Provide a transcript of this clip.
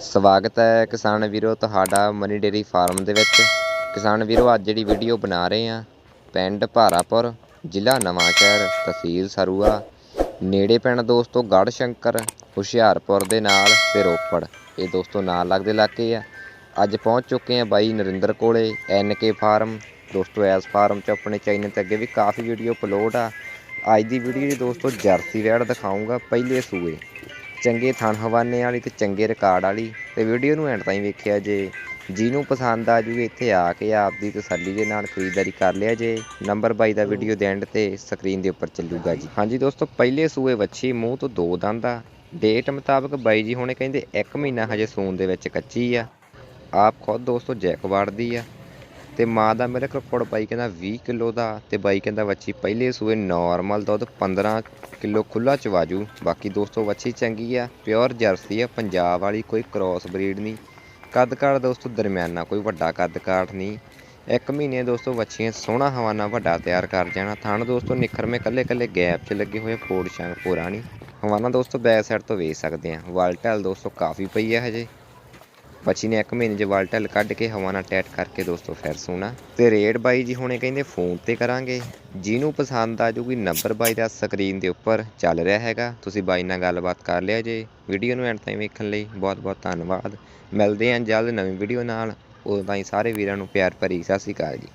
ਸਵਾਗਤ ਹੈ ਕਿਸਾਨ ਵੀਰੋ, ਤੁਹਾਡਾ ਮਨੀ ਡੇਰੀ ਫਾਰਮ ਦੇ ਵਿੱਚ। ਕਿਸਾਨ ਵੀਰੋ, ਅੱਜ ਜਿਹੜੀ ਵੀਡੀਓ ਬਣਾ ਰਹੇ ਆ ਪਿੰਡ ਭਾਰਾਪੁਰ, ਜ਼ਿਲ੍ਹਾ ਨਵਾਂਸ਼ਹਿਰ, ਤਹਿਸੀਲ ਸਰੂਆ। ਨੇੜੇ ਪਿੰਡ ਦੋਸਤੋ ਗੜ੍ਹ ਸ਼ੰਕਰ ਹੁਸ਼ਿਆਰਪੁਰ ਦੇ ਨਾਲ ਤੇ ਰੋਪੜ। ਇਹ ਦੋਸਤੋ ਨਾਲ ਲੱਗਦੇ ਇਲਾਕੇ ਆ। ਅੱਜ ਪਹੁੰਚ ਚੁੱਕੇ ਆ ਬਾਈ ਨਰਿੰਦਰ ਕੋਲੇ ਕੇ ਫਾਰਮ ਦੋਸਤੋ ਐਸ ਫਾਰਮ 'ਚ ਆਪਣੇ ਚੈਨਲ ਤੇ ਅੱਗੇ ਵੀ ਕਾਫੀ ਵੀਡੀਓ ਅਪਲੋਡ ਆ। ਅੱਜ ਦੀ ਵੀਡੀਓ ਜੀ ਦੋਸਤੋ, ਜਰਸੀ ਵੈੜ ਦਿਖਾਉਂਗਾ ਪਹਿਲੇ ਸੂਏ। ਚੰਗੇ ਥਣ ਹਵਾਨੇ ਵਾਲੀ ਤੇ ਚੰਗੇ ਰਿਕਾਰਡ ਵਾਲੀ ਤੇ ਵੀਡੀਓ ਨੂੰ ਐਂਡ ਤਾਈਂ ਵੇਖਿਆ ਜੇ। ਜਿਹਨੂੰ ਪਸੰਦ ਆ ਜੂਗੀ ਇੱਥੇ ਆ ਕੇ ਆਪਦੀ ਤਸੱਲੀ ਦੇ ਨਾਲ ਖਰੀਦਦਾਰੀ ਕਰ ਲਿਆ ਜੇ। ਨੰਬਰ ਬਾਈ ਦਾ ਵੀਡੀਓ ਦੇ ਐਂਡ ਤੇ ਸਕਰੀਨ ਦੇ ਉੱਪਰ ਚੱਲੂਗਾ ਜੀ। ਹਾਂਜੀ ਦੋਸਤੋ, ਪਹਿਲੇ ਸੂਏ ਵੱਛੀ, ਮੂੰਹ ਤੋਂ ਦੋ ਦੰਦ ਆ। ਡੇਟ ਮੁਤਾਬਕ ਬਾਈ ਜੀ ਹੁਣੇ ਕਹਿੰਦੇ 1 ਮਹੀਨਾ ਹਜੇ ਸੂਣ ਦੇ ਵਿੱਚ ਕੱਚੀ ਆ। ਆਪ ਖੁਦ ਦੋਸਤੋ ਜੈਕਵਾਰਡ ਦੀ ਆ। ਤੇ ਮਾਂ ਦਾ ਮੇਰੇ ਕੋਲ ਬਾਈ ਕਹਿੰਦਾ 20 ਕਿਲੋ ਦਾ ਤੇ ਬਾਈ ਕਹਿੰਦਾ ਵੱਛੀ ਪਹਿਲੇ ਸੂਏ ਨਾਰਮਲ ਦੁੱਧ 15 ਕਿਲੋ ਖੁੱਲਾ ਚਵਾਜੂ ਬਾਕੀ ਦੋਸਤੋ ਵੱਛੀ ਚੰਗੀ ਆ ਪਿਓਰ ਜਰਸੀ ਆ, ਪੰਜਾਬ ਵਾਲੀ ਕੋਈ ਕ੍ਰੋਸ ਬਰੀਡ ਨਹੀਂ। ਕੱਦ ਕਾਠ ਦੋਸਤੋ ਦਰਮਿਆਨਾ ਕੋਈ ਵੱਡਾ ਕੱਦ ਕਾਠ ਨਹੀਂ। ਇੱਕ ਮਹੀਨੇ ਦੋਸਤੋ ਵੱਛੀਆਂ ਸੋਹਣਾ ਹਵਾਨਾ ਵੱਡਾ ਤਿਆਰ ਕਰ ਜਾਣਾ। ਥਣ ਦੋਸਤੋ ਨਿਖਰਮੇ ਕੱਲੇ ਕੱਲੇ ਗੈਪ 'ਚ ਲੱਗੇ ਹੋਏ ਫੋੜ ਸ਼ੰਗ ਨਹੀਂ। ਹਵਾਨਾ ਦੋਸਤੋ ਬੈਕ ਸਾਈਡ ਤੋਂ ਵੇਖ ਸਕਦੇ ਆ। ਵਾਲਟਲ ਦੋਸਤੋ ਕਾਫੀ ਪਈ ਆ ਹਜੇ। ਬੱਚੀ ਨੇ ਇੱਕ ਮਹੀਨੇ 'ਚ ਵਾਲਟਲ ਕੱਢ ਕੇ ਹਵਾ ਨਾਲ ਟੈਟ ਕਰਕੇ ਦੋਸਤੋ ਫਿਰ ਸੋਣਾ। ਤੇ ਰੇਟ ਬਾਈ ਜੀ ਹੁਣੇ ਕਹਿੰਦੇ ਫੋਨ ਤੇ ਕਰਾਂਗੇ। ਜਿਹਨੂੰ ਪਸੰਦ ਆ ਜੂਗੀ ਨੰਬਰ ਬਾਈ ਦਾ ਸਕਰੀਨ ਦੇ ਉੱਪਰ ਚੱਲ ਰਿਹਾ ਹੈਗਾ। ਤੁਸੀਂ ਬਾਈ ਨਾਲ ਗੱਲਬਾਤ ਕਰ ਲਿਆ ਜੇ। ਵੀਡੀਓ ਨੂੰ ਐਂਡ ਤਾਈਂ ਵੇਖਣ ਲਈ ਬਹੁਤ ਬਹੁਤ ਧੰਨਵਾਦ। ਮਿਲਦੇ ਹਾਂ ਜਲਦ ਨਵੀਂ ਵੀਡੀਓ ਨਾਲ। ਉਦੋਂ ਤਾਈਂ ਸਾਰੇ ਵੀਰਾਂ ਨੂੰ ਪਿਆਰ ਭਰੀ ਸਤਿ ਸ਼੍ਰੀ ਅਕਾਲ ਜੀ।